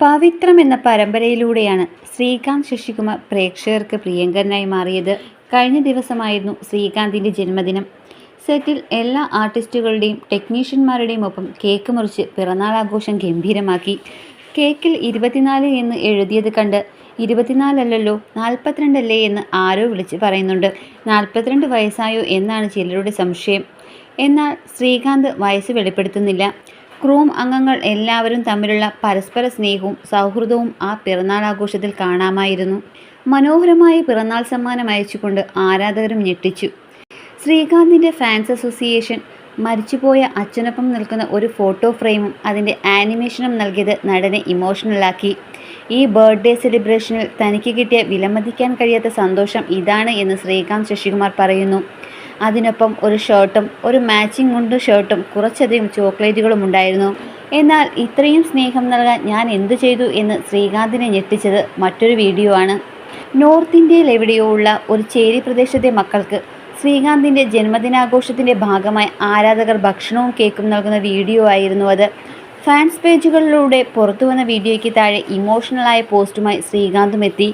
പവിത്രം എന്ന പരമ്പരയിലൂടെയാണ് ശ്രീകാന്ത് ശശികുമാർ പ്രേക്ഷകർക്ക് പ്രിയങ്കരനായി മാറിയത്. കഴിഞ്ഞ ദിവസമായിരുന്നു ശ്രീകാന്തിന്റെ ജന്മദിനം. സെറ്റിൽ എല്ലാ ആർട്ടിസ്റ്റുകളുടെയും ടെക്നീഷ്യന്മാരുടെയും ഒപ്പം കേക്ക് മുറിച്ച് പിറന്നാൾ ആഘോഷം ഗംഭീരമാക്കി. കേക്കിൽ ഇരുപത്തിനാല് എന്ന് എഴുതിയത് കണ്ട് ഇരുപത്തിനാലല്ലല്ലോ നാൽപ്പത്തിരണ്ടല്ലേ എന്ന് ആരോ വിളിച്ച് പറയുന്നുണ്ട്. നാൽപ്പത്തിരണ്ട് വയസ്സായോ എന്നാണ് ചിലരുടെ സംശയം. എന്നാൽ ശ്രീകാന്ത് വയസ്സ് വെളിപ്പെടുത്തുന്നില്ല. ക്രൂം അംഗങ്ങൾ എല്ലാവരും തമ്മിലുള്ള പരസ്പര സ്നേഹവും സൗഹൃദവും ആ പിറന്നാൾ ആഘോഷത്തിൽ കാണാമായിരുന്നു. മനോഹരമായ പിറന്നാൾ സമ്മാനം അയച്ചുകൊണ്ട് ആരാധകരും ഞെട്ടിച്ചു. ശ്രീകാന്തിന്റെ ഫാൻസ് അസോസിയേഷൻ മരിച്ചുപോയ അച്ഛനൊപ്പം നിൽക്കുന്ന ഒരു ഫോട്ടോ ഫ്രെയിമും അതിന്റെ ആനിമേഷനും നൽകിയത് നടനെ ഇമോഷണലാക്കി ഈ ബർത്ത്ഡേ സെലിബ്രേഷനിൽ തനിക്ക് കിട്ടിയ വിലമതിക്കാൻ കഴിയാത്ത സന്തോഷം ഇതാണ് എന്ന് ശ്രീകാന്ത് ശശികുമാർ പറയുന്നു. അതിനൊപ്പം ഒരു ഷർട്ടും ഒരു മാച്ചിങ് മുണ്ട് ഷർട്ടും കുറച്ചധികം ചോക്ലേറ്റുകളും ഉണ്ടായിരുന്നു. എന്നാൽ ഇത്രയും സ്നേഹം നൽകാൻ ഞാൻ എന്തു ചെയ്തു എന്ന് ശ്രീകാന്തിനെ ഞെട്ടിച്ചത് മറ്റൊരു വീഡിയോ ആണ്. നോർത്ത് ഇന്ത്യയിൽ എവിടെയോ ഉള്ള ഒരു ചേരി പ്രദേശത്തെ മക്കൾക്ക് ശ്രീകാന്തിന്റെ ജന്മദിനാഘോഷത്തിന്റെ ഭാഗമായി ആരാധകർ ഭക്ഷണവും കേക്കും നൽകുന്ന വീഡിയോ ആയിരുന്നു അത്. ഫാൻസ് പേജുകളിലൂടെ പുറത്തു വന്ന വീഡിയോയ്ക്ക് താഴെ ഇമോഷണലായ പോസ്റ്റുമായി ശ്രീകാന്തും എത്തി.